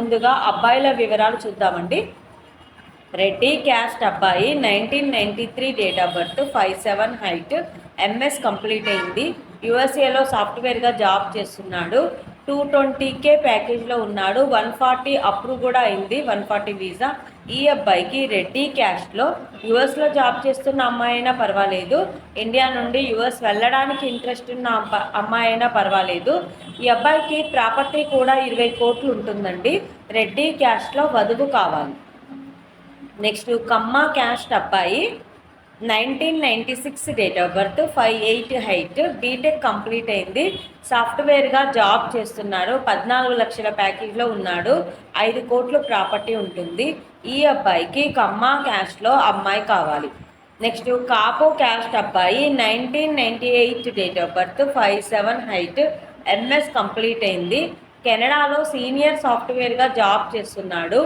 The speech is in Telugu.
ముందుగా అబ్బాయిల వివరాలు చూద్దామండి. రెడ్డి క్యాస్ట్ అబ్బాయి nineteen ninety three date of birth five seven height MS complete అయింది. యుఎస్ఏలో సాఫ్ట్వేర్గా జాబ్ చేస్తున్నాడు. టూ ట్వంటీకే ప్యాకేజ్లో ఉన్నాడు. వన్ ఫార్టీ అప్రూవ్ కూడా అయింది. One forty visa. ఈ అబ్బాయికి రెడ్డి క్యాస్ట్లో యుఎస్లో జాబ్ చేస్తున్న అమ్మాయి అయినా పర్వాలేదు. ఇండియా నుండి యుఎస్ వెళ్ళడానికి ఇంట్రెస్ట్ ఉన్న అమ్మాయి అయినా పర్వాలేదు. ఈ అబ్బాయికి ప్రాపర్టీ కూడా ఇరవై కోట్లు ఉంటుందండి. రెడ్డి క్యాస్ట్లో వధువు కావాలి. నెక్స్ట్ కమ్మ క్యాస్ట్ అబ్బాయి. Nineteen ninety six date of birth five eight height BTech complete అయింది. సాఫ్ట్వేర్గా జాబ్ చేస్తున్నాడు. పద్నాలుగు లక్షల ప్యాకేజ్లో ఉన్నాడు. ఐదు కోట్లు ప్రాపర్టీ ఉంటుంది. ఈ అబ్బాయికి కమ్మ క్యాస్ట్లో అమ్మాయి కావాలి. నెక్స్ట్ కాపో క్యాస్ట్ అబ్బాయి nineteen ninety eight date of birth five seven height MS complete అయింది. కెనడాలో సీనియర్ సాఫ్ట్వేర్గా జాబ్ చేస్తున్నాడు.